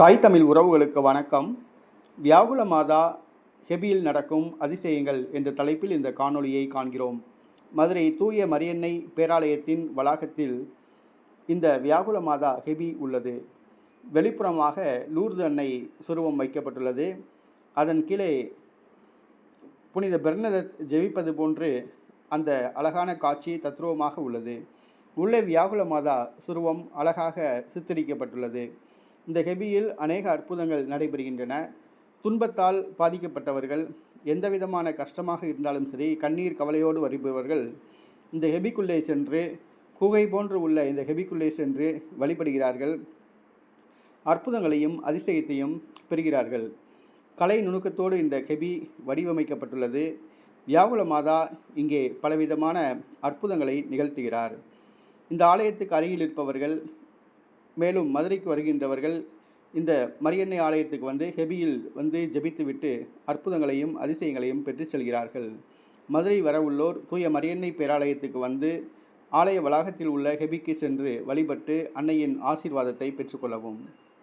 தாய் தமிழ் உறவுகளுக்கு வணக்கம். வியாகுல மாதா ஹெபியில் நடக்கும் அதிசயங்கள் என்ற தலைப்பில் இந்த காணொளியை காண்கிறோம். மதுரை தூய மரியன்னை பேராலயத்தின் வளாகத்தில் இந்த வியாகுல மாதா ஹெபி உள்ளது. வெளிப்புறமாக லூர்து அன்னை சுருவம் வைக்கப்பட்டுள்ளது. அதன் கீழே புனித பெர்னதத் ஜெபிப்பது போன்று அந்த அழகான காட்சி தத்ரூபமாக உள்ளது. உள்ளே வியாகுல மாதா சுருவம் அழகாக சித்தரிக்கப்பட்டுள்ளது. இந்த ஹெபியில் அநேக அற்புதங்கள் நடைபெறுகின்றன. துன்பத்தால் பாதிக்கப்பட்டவர்கள் எந்த விதமான கஷ்டமாக இருந்தாலும் சரி கண்ணீர் கவலையோடு வருபவர்கள் இந்த ஹெபிக்குள்ளே சென்று குகை போன்று உள்ள இந்த ஹெபிக்குள்ளே சென்று வழிபடுகிறார்கள். அற்புதங்களையும் அதிசயத்தையும் பெறுகிறார்கள். கலை நுணுக்கத்தோடு இந்த கெபி வடிவமைக்கப்பட்டுள்ளது. வியாகுல மாதா இங்கே பலவிதமான அற்புதங்களை நிகழ்த்துகிறார். இந்த ஆலயத்துக்கு அருகில் இருப்பவர்கள் மேலும் மதுரைக்கு வருகின்றவர்கள் இந்த மரியன்னை ஆலயத்துக்கு வந்து ஹெபியில் வந்து ஜெபித்துவிட்டு அற்புதங்களையும் அதிசயங்களையும் பெற்று செல்கிறார்கள். மதுரை வர உள்ளோர் தூய மரியன்னை பேராலயத்துக்கு வந்து ஆலய வளாகத்தில் உள்ள ஹெபிக்கு சென்று வழிபட்டு அன்னையின் ஆசீர்வாதத்தை பெற்றுக்கொள்ளவும்